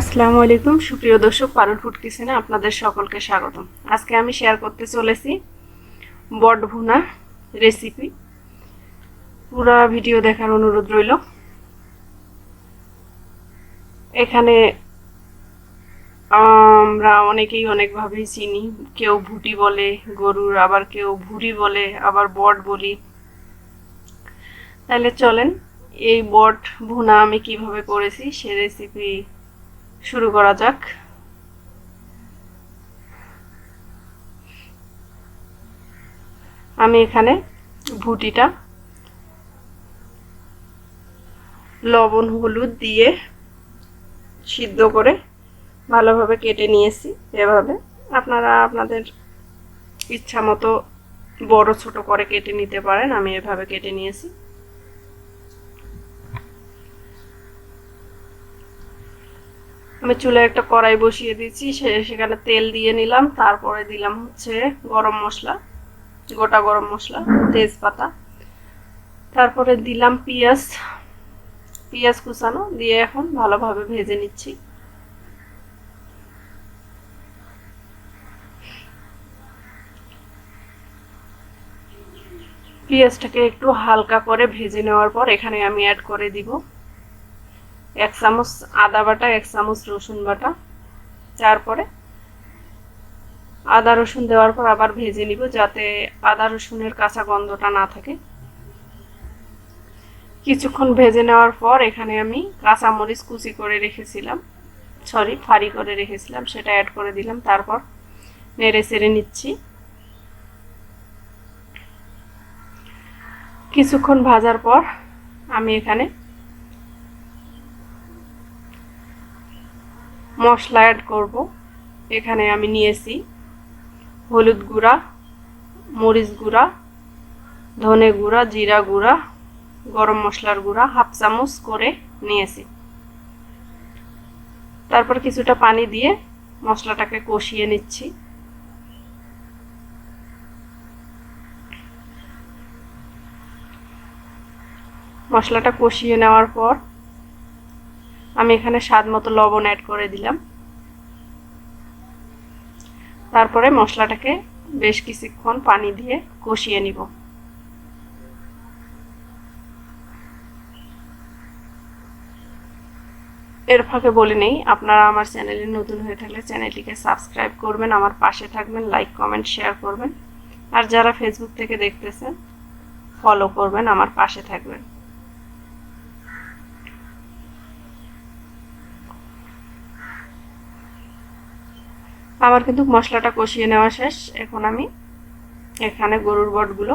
আসসালামু আলাইকুম। সুপ্রিয় দর্শক, পারুল ফুড কিচেনে আপনাদের সকলকে স্বাগতম। আজকে আমি শেয়ার করতে চলেছি বট ভুনা রেসিপি পুরো ভিডিও দেখার অনুরোধ রইল। এখানে, আমরা অনেকেই অনেকভাবেই চিনি। কেউ ভুটি বলে গরুর, আবার কেউ ভুড়ি বলে, আবার বট বলি। তাহলে চলেন, এই বট ভুনা আমি কীভাবে করেছি সে রেসিপি শুরু করা যাক। আমি এখানে ভুটিটা লবণ, হলুদ দিয়ে সিদ্ধ করে ভালোভাবে কেটে নিয়েছি এভাবে। আপনারা আপনাদের ইচ্ছা মতো বড় ছোট করে কেটে নিতে পারেন, আমি এভাবে কেটে নিয়েছি। আমি চুলে একটা কড়াই বসিয়ে দিয়েছি সেখানে তেল দিয়ে নিলাম, তারপরে দিলাম হচ্ছে গরম মশলা, গোটা গরম মশলা, তেজপাতা। তারপরে দিলাম পেঁয়াজ পেঁয়াজ কুচানো, দিয়ে এখন ভালোভাবে ভেজে নিচ্ছি। পেঁয়াজটাকে একটু হালকা করে ভেজে নেওয়ার পর এখানে আমি অ্যাড করে দিব। এক চামচ আদা বাটা, এক চামচ রসুন বাটা। তারপরে আদা রসুন দেওয়ার পর আবার ভেজে নিব যাতে আদা রসুনের কাঁচা গন্ধটা না থাকে। কিছুক্ষণ ভেজে নেওয়ার পর এখানে আমি কাঁচা মরিচ কুচি করে রেখেছিলাম। সরি, ফাড়ি করে রেখেছিলাম, সেটা অ্যাড করে দিলাম, তারপর নেড়ে চেড়ে নিচ্ছি। কিছুক্ষণ ভাজার পর আমি এখানে মশলা অ্যাড করব। এখানে আমি নিয়েছি হলুদ গুঁড়া, মরিচ গুঁড়া, ধনে গুঁড়া, জিরা গুঁড়া, গরম মশলার গুঁড়া হাফ চামচ করে নিয়েছি। তারপর কিছুটা পানি দিয়ে মশলাটাকে কষিয়ে নিচ্ছি। মশলাটা কষিয়ে নেওয়ার পর আমি এখানে স্বাদ মতো লবণ অ্যাড করে দিলাম। তারপরে মশলাটাকে বেশ কিছুক্ষণ পানি দিয়ে কষিয়ে নিব। এর ফাঁকে বলে নেই, আপনারা আমার চ্যানেলে নতুন হয়ে থাকলে চ্যানেলটিকে সাবস্ক্রাইব করবেন, আমার পাশে থাকবেন লাইক কমেন্ট শেয়ার করবেন। আর যারা ফেসবুক থেকে দেখতেছেন ফলো করবেন, আমার পাশে থাকবেন। আমার কিন্তু মশলাটা কষিয়ে নেওয়া শেষ। এখন আমি এখানে গরুর বটগুলো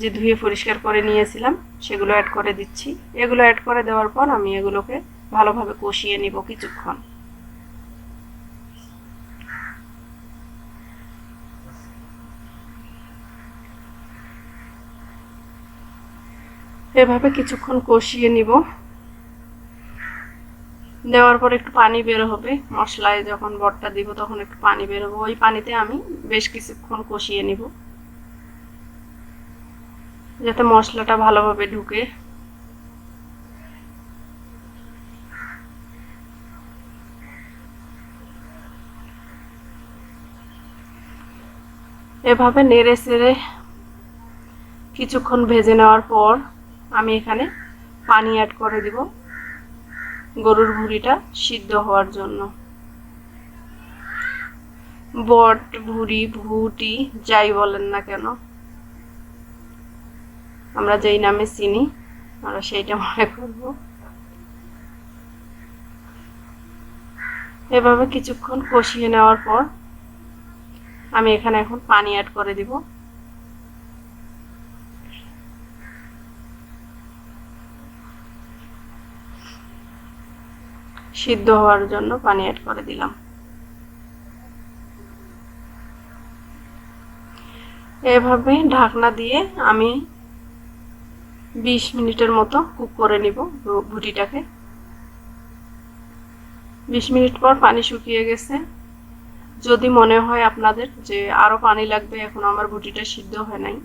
যে ধুয়ে পরিষ্কার করে নিয়েছিলাম, সেগুলো অ্যাড করে দিচ্ছি। এগুলো অ্যাড করে দেওয়ার পর আমি এগুলোকে ভালোভাবে কষিয়ে নিব কিছুক্ষণ। এভাবে কিছুক্ষণ কষিয়ে নিব। দেওয়ার পর একটু পানি বের হবে। মশলায় যখন বটটা দিব তখন একটু পানি বের হবে। ওই পানিতে আমি বেশ কিছুক্ষণ কষিয়ে নিব। যাতে মশলাটা ভালোভাবে ঢুকে। এভাবে নেড়ে চেড়ে কিছুক্ষণ ভেজে নেওয়ার পর আমি এখানে পানি অ্যাড করে দিব। গরুর ভুঁড়িটা সিদ্ধ হওয়ার জন্য। বট, ভুঁড়ি, ভুটি, যাই বলেন না কেন। আমরা যেই নামে চিনি, আমরা সেইটা মনে করব। এভাবে কিছুক্ষণ কষিয়ে নেওয়ার পর আমি এখানে এখন পানি অ্যাড করে দিব। সিদ্ধ হওয়ার জন্য পানি অ্যাড করে দিলাম। এভাবে ঢাকনা দিয়ে আমি বিশ মিনিটের মতো কুক করে নিব ভুটিটাকে। বিশ মিনিট পর পানি শুকিয়ে গেছে। যদি মনে হয় আপনাদের যে আরও পানি লাগবে, এখন আমার ভুটিটা সিদ্ধ হয় নাই,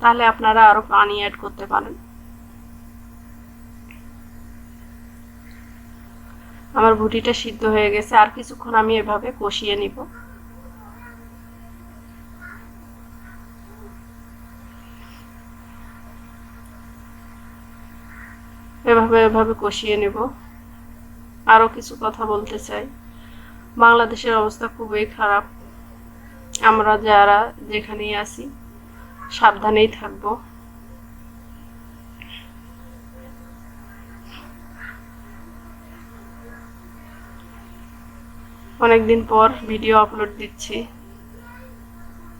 তাহলে আপনারা আরও পানি অ্যাড করতে পারেন। আমার ভুটিটা সিদ্ধ হয়ে গেছে, আর কিছুক্ষণ আমি এভাবে কষিয়ে নিব। এভাবে এভাবে কষিয়ে নেব। আরও কিছু কথা বলতে চাই। বাংলাদেশের অবস্থা খুবই খারাপ। আমরা যারা যেখানেই আছি, সাবধানেই থাকব। অনেকদিন পর ভিডিও আপলোড দিচ্ছি।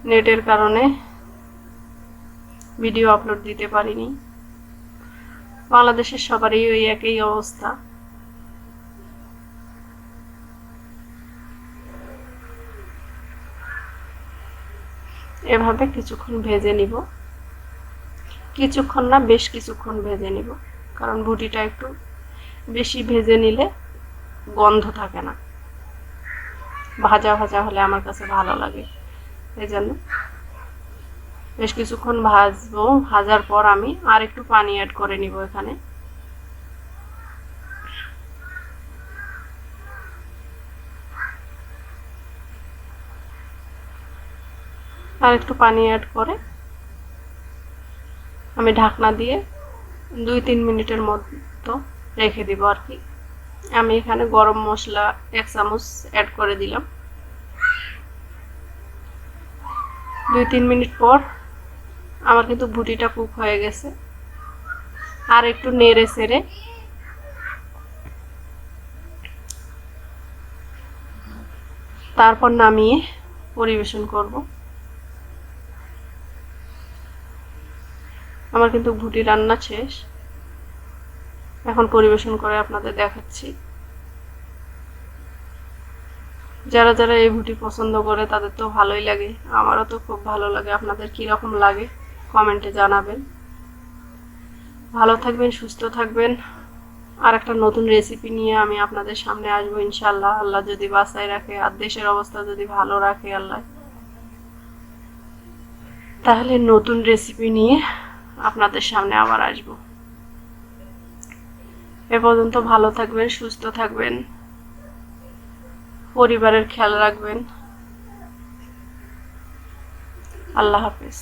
নেটের কারণে ভিডিও আপলোড দিতে পারিনি। বাংলাদেশের সবারই ওই একই অবস্থা। এভাবে কিছুক্ষণ ভেজে নিব। কিছুক্ষণ না, বেশ কিছুক্ষণ ভেজে নিব। কারণ ভুটিটা একটু বেশি ভেজে নিলে গন্ধ থাকে না। ভাজা ভাজা হলে আমার কাছে ভালো লাগে। এই জন্য বেশ কিছুক্ষণ ভাজবো। ভাজার পর আমি আর একটু পানি অ্যাড করে নিব এখানে। আর একটু পানি অ্যাড করে আমি ঢাকনা দিয়ে দুই তিন মিনিটের মতো রেখে দিব আর কি। আমি এখানে গরম মশলা এক চামচ অ্যাড করে দিলাম। দুই, তিন মিনিট পর আমার কিন্তু ভুটিটা কুক হয়ে গেছে। আর একটু নেড়ে সেড়ে তারপর নামিয়ে পরিবেশন করব। আমার কিন্তু ভুটি রান্না শেষ। এখন পরিবেশন করে আপনাদের দেখাচ্ছি। যারা যারা এই ভুটি পছন্দ করে, তাদের তো ভালোই লাগে। আমারও তো খুব ভালো লাগে। আপনাদের কি রকম লাগে? কমেন্টে জানাবেন। ভালো থাকবেন, সুস্থ থাকবেন। আর একটা নতুন রেসিপি নিয়ে আমি আপনাদের সামনে আসব ইনশাল্লাহ আল্লাহ যদি বাসায় রাখে, আর দেশের অবস্থা যদি ভালো রাখে আল্লাহ। তাহলে নতুন রেসিপি নিয়ে আপনাদের সামনে আবার আসব। এ পর্যন্ত ভালো থাকবেন সুস্থ থাকবেন। পরিবারের খেয়াল রাখবেন। আল্লাহ হাফেজ।